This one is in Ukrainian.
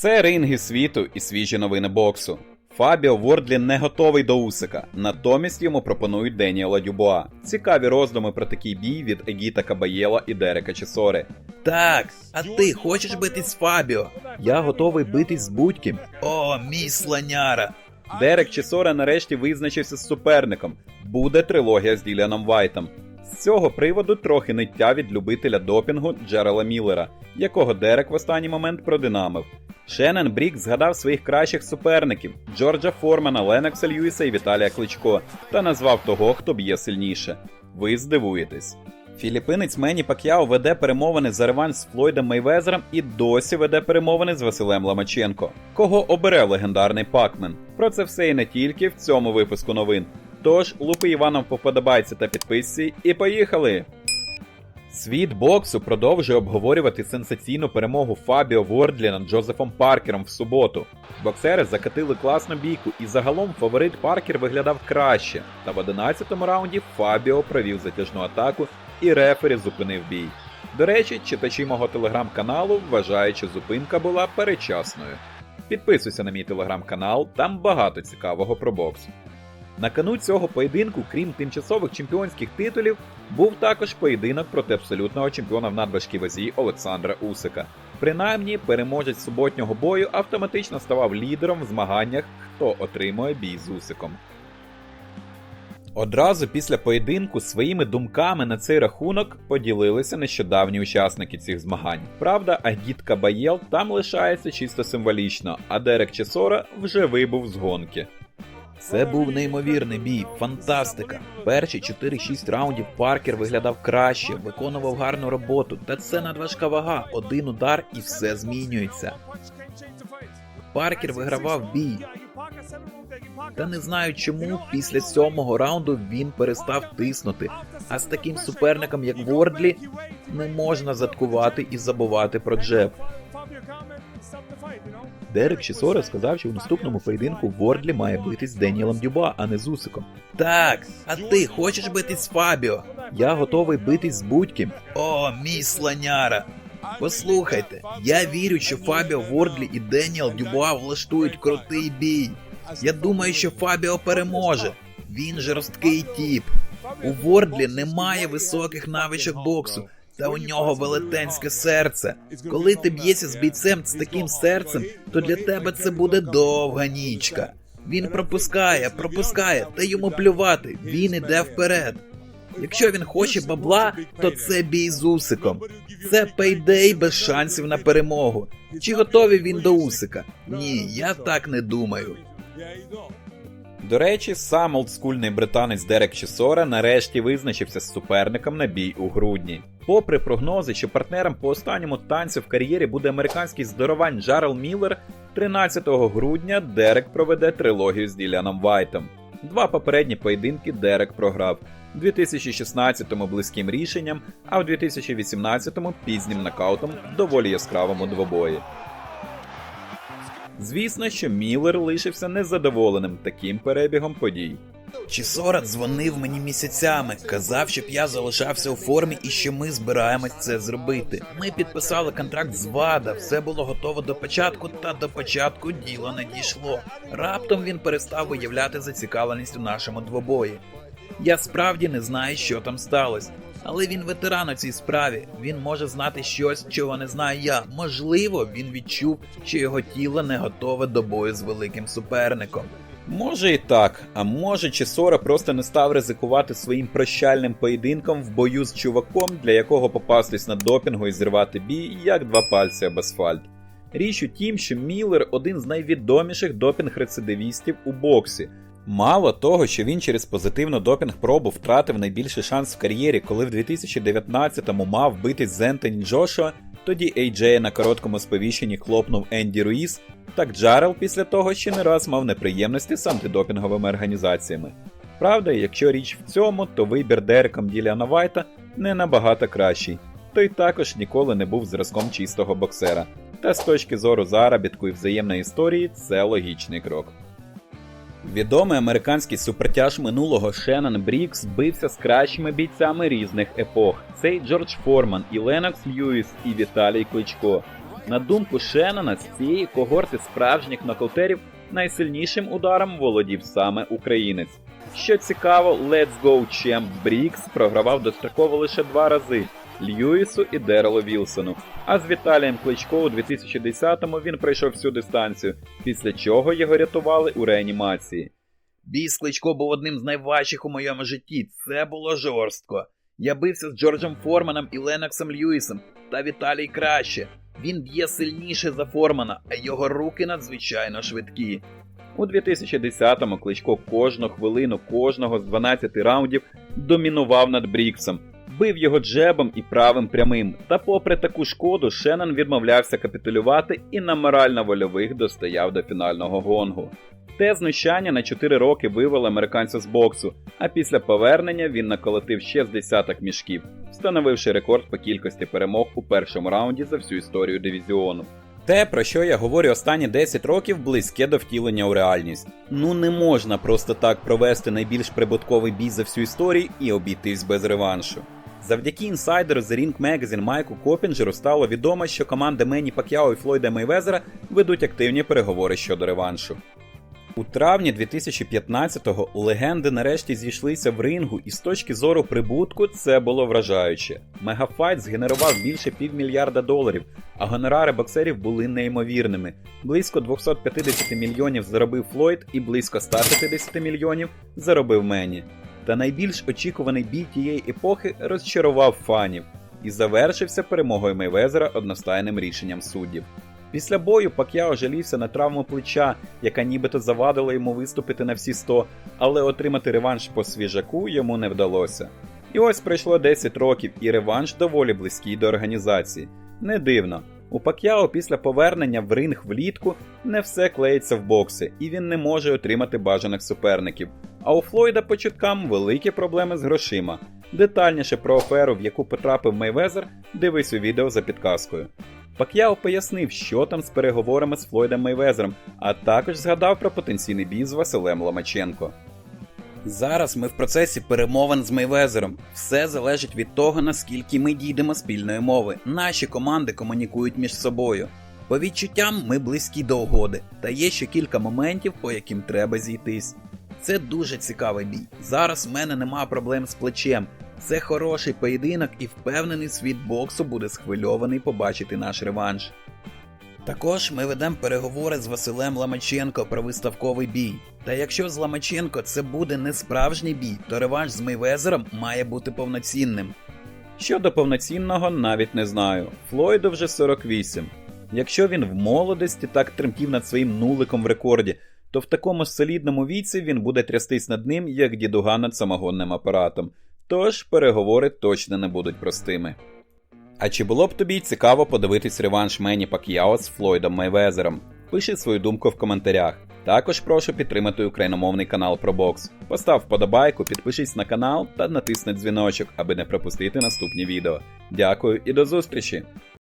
Це ринги світу і свіжі новини боксу. Фабіо Вордлі не готовий до Усика, натомість йому пропонують Деніела Дюбуа. Цікаві роздуми про такий бій від Егіта Кабаєла і Дерека Чесори. Так, а ти хочеш битись з Фабіо? Я готовий битись з будь-ким. О, мій слоняра! Дерек Чесора нарешті визначився з суперником. Буде трилогія з Діліаном Вайтом. З цього приводу трохи ниття від любителя допінгу Джерела Міллера, якого Дерек в останній момент продинамив. Шеннон Брік згадав своїх кращих суперників Джорджа Формана, Ленокса Льюіса і Віталія Кличко та назвав того, хто б'є сильніше. Ви здивуєтесь. Філіппинець Мені Пак'яо веде перемовини за реванш з Флойдом Мейвезером і досі веде перемовини з Василем Ламаченко. Кого обере легендарний Пакмен? Про це все і не тільки в цьому випуску новин. Тож лупи Іваном по вподобайці та підписці і поїхали! Світ боксу продовжує обговорювати сенсаційну перемогу Фабіо Вордлі над Джозефом Паркером в суботу. Боксери закатили класну бійку, і загалом фаворит Паркер виглядав краще. Та в 11-му раунді Фабіо провів затяжну атаку і рефері зупинив бій. До речі, читачі мого телеграм-каналу вважають, що зупинка була перечасною. Підписуйся на мій телеграм-канал, там багато цікавого про бокс. На кону цього поєдинку, крім тимчасових чемпіонських титулів, був також поєдинок проти абсолютного чемпіона в надважкій вазі Олександра Усика. Принаймні, переможець суботнього бою автоматично ставав лідером в змаганнях, хто отримує бій з Усиком. Одразу після поєдинку своїми думками на цей рахунок поділилися нещодавні учасники цих змагань. Правда, Агіт Кабаєл там лишається чисто символічно, а Дерек Чесора вже вибув з гонки. Це був неймовірний бій, фантастика. Перші 4-6 раундів Паркер виглядав краще, виконував гарну роботу, та це надважка вага, один удар і все змінюється. Паркер вигравав бій. Та не знаю чому після сьомого раунду він перестав тиснути. А з таким суперником, як Вордлі, не можна заткувати і забувати про джеб. Дерек Чесора сказав, що в наступному поєдинку Вордлі має битись з Деніелом Дюба, а не з Усиком. Так, а ти хочеш битись з Фабіо? Я готовий битись з будь-ким. О, мій слоняра! Послухайте, я вірю, що Фабіо Вордлі і Деніел Дюбуа влаштують крутий бій. Я думаю, що Фабіо переможе. Він жорсткий тіп. У Вордлі немає високих навичок боксу, та у нього велетенське серце. Коли ти б'єшся з бійцем з таким серцем, то для тебе це буде довга нічка. Він пропускає, пропускає, та йому плювати. Він іде вперед. Якщо він хоче бабла, то це бій з Усиком. Це пейдей без шансів на перемогу. Чи готовий він до Усика? Ні, я так не думаю. До речі, сам олдскульний британець Дерек Чесора нарешті визначився з суперником на бій у грудні. Попри прогнози, що партнером по останньому танцю в кар'єрі буде американський здоровань Джарел Міллер, 13 грудня Дерек проведе трилогію з Діляном Вайтом. Два попередні поєдинки Дерек програв. У 2016-му близьким рішенням, а в 2018-му пізнім нокаутом в доволі яскравому двобої. Звісно, що Міллер лишився незадоволеним таким перебігом подій. Чісора дзвонив мені місяцями, казав, щоб я залишався у формі і що ми збираємось це зробити. Ми підписали контракт з ВАДА, все було готово до початку, та до початку діло не дійшло. Раптом він перестав виявляти зацікавленість у нашому двобої. Я справді не знаю, що там сталося. Але він ветеран у цій справі. Він може знати щось, чого не знаю я. Можливо, він відчув, що його тіло не готове до бою з великим суперником. Може і так, а може Чесора просто не став ризикувати своїм прощальним поєдинком в бою з чуваком, для якого попастись на допінгу і зірвати бій, як два пальці об асфальт. Річ у тім, що Міллер один з найвідоміших допінг-рецидивістів у боксі. Мало того, що він через позитивну допінг-пробу втратив найбільший шанс в кар'єрі, коли в 2019-му мав битись з Ентоні Джошуа, тоді AJ на короткому сповіщенні хлопнув Енді Руїс, так Джарел після того ще не раз мав неприємності з антидопінговими організаціями. Правда, якщо річ в цьому, то вибір Дереком Діліана Вайта не набагато кращий. Той також ніколи не був зразком чистого боксера. Та з точки зору заробітку і взаємної історії це логічний крок. Відомий американський супертяж минулого Шеннон Брікс бився з кращими бійцями різних епох. Цей Джордж Форман, і Ленокс Льюіс, і Віталій Кличко. На думку Шеннона, з цієї когорти справжніх нокаутерів найсильнішим ударом володів саме українець. Що цікаво, Let's Go Champ Брікс програвав достроково лише два рази Льюісу і Дерелу Вілсону. А з Віталієм Кличко у 2010-му він пройшов всю дистанцію, після чого його рятували у реанімації. Бій з Кличко був одним з найважчих у моєму житті. Це було жорстко. Я бився з Джорджем Форманом і Леноксом Льюісом, та Віталій краще. Він б'є сильніше за Формана, а його руки надзвичайно швидкі. У 2010-му Кличко кожну хвилину кожного з 12 раундів домінував над Бріксом, бив його джебом і правим прямим. Та попри таку шкоду, Шеннон відмовлявся капітулювати і на морально-вольових достояв до фінального гонгу. Те знущання на 4 роки вивело американця з боксу, а після повернення він наколотив ще з десяток мішків, встановивши рекорд по кількості перемог у першому раунді за всю історію дивізіону. Те, про що я говорю останні 10 років, близьке до втілення у реальність. Ну не можна просто так провести найбільш прибутковий бій за всю історію і обійтись без реваншу. Завдяки інсайдеру The Ring Magazine Майку Копінджеру стало відомо, що команди Мені Пак'яо і Флойда Мейвезера ведуть активні переговори щодо реваншу. У травні 2015-го легенди нарешті зійшлися в рингу, і з точки зору прибутку це було вражаюче. Мегафайт згенерував більше півмільярда доларів, а гонорари боксерів були неймовірними. Близько 250 мільйонів заробив Флойд і близько 150 мільйонів заробив Мені. Та найбільш очікуваний бій тієї епохи розчарував фанів і завершився перемогою Мейвезера одностайним рішенням суддів. Після бою Пак'яо жалівся на травму плеча, яка нібито завадила йому виступити на всі 100, але отримати реванш по свіжаку йому не вдалося. І ось пройшло 10 років, і реванш доволі близький до організації. Не дивно. У Пак'яо після повернення в ринг влітку не все клеїться в боксі, і він не може отримати бажаних суперників. А у Флойда по чуткам великі проблеми з грошима. Детальніше про аферу, в яку потрапив Мейвезер, дивись у відео за підказкою. Пак'яо пояснив, що там з переговорами з Флойдом Мейвезером, а також згадав про потенційний бій з Василем Ломаченко. Зараз ми в процесі перемовин з Мейвезером. Все залежить від того, наскільки ми дійдемо спільної мови. Наші команди комунікують між собою. По відчуттям ми близькі до угоди, та є ще кілька моментів, по яким треба зійтись. Це дуже цікавий бій. Зараз в мене нема проблем з плечем. Це хороший поєдинок і впевнений світ боксу буде схвильований побачити наш реванш. Також ми ведемо переговори з Василем Ламаченко про виставковий бій. Та якщо з Ламаченко це буде не справжній бій, то реванш з Мейвезером має бути повноцінним. Щодо повноцінного, навіть не знаю. Флойду вже 48. Якщо він в молодості так тремтів над своїм нуликом в рекорді, то в такому солідному віці він буде трястись над ним, як дідуга над самогонним апаратом. Тож переговори точно не будуть простими. А чи було б тобі цікаво подивитись реванш Мені Пак'яо з Флойдом Мейвезером? Пиши свою думку в коментарях. Також прошу підтримати україномовний канал бокс. Постав вподобайку, підпишись на канал та натисни дзвіночок, аби не пропустити наступні відео. Дякую і до зустрічі!